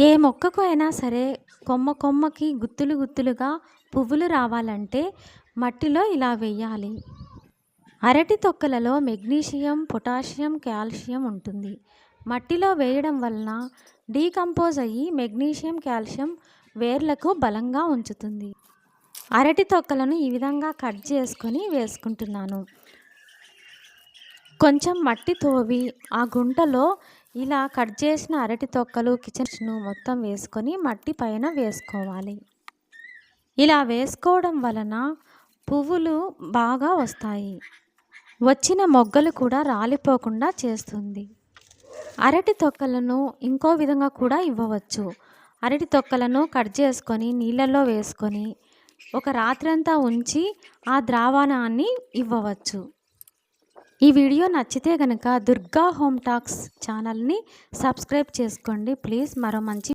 ఏ మొక్కకు అయినా సరే కొమ్మ కొమ్మకి గుత్తులు గుత్తులుగా పువ్వులు రావాలంటే మట్టిలో ఇలా వేయాలి. అరటి తొక్కలలో మెగ్నీషియం పొటాషియం కాల్షియం ఉంటుంది. మట్టిలో వేయడం వలన డీకంపోజ్ అయ్యి మెగ్నీషియం కాల్షియం వేర్లకు బలంగా ఉంచుతుంది. అరటి తొక్కలను ఈ విధంగా కట్ చేసుకొని వేసుకుంటున్నాను. కొంచెం మట్టి తోవి ఆ గుంటలో ఇలా కట్ చేసిన అరటి తొక్కలు కిచెన్ను మొత్తం వేసుకొని మట్టి పైన వేసుకోవాలి. ఇలా వేసుకోవడం వలన పువ్వులు బాగా వస్తాయి. వచ్చిన మొగ్గలు కూడా రాలిపోకుండా చేస్తుంది. అరటి తొక్కలను ఇంకో విధంగా కూడా ఇవ్వవచ్చు. అరటి తొక్కలను కట్ చేసుకొని నీళ్ళల్లో వేసుకొని ఒక రాత్రంతా ఉంచి ఆ ద్రావణాన్ని ఇవ్వవచ్చు. ఈ వీడియో నచ్చితే కనుక దుర్గా హోమ్ టాక్స్ ఛానల్ని సబ్స్క్రైబ్ చేసుకోండి. ప్లీజ్ మరో మంచి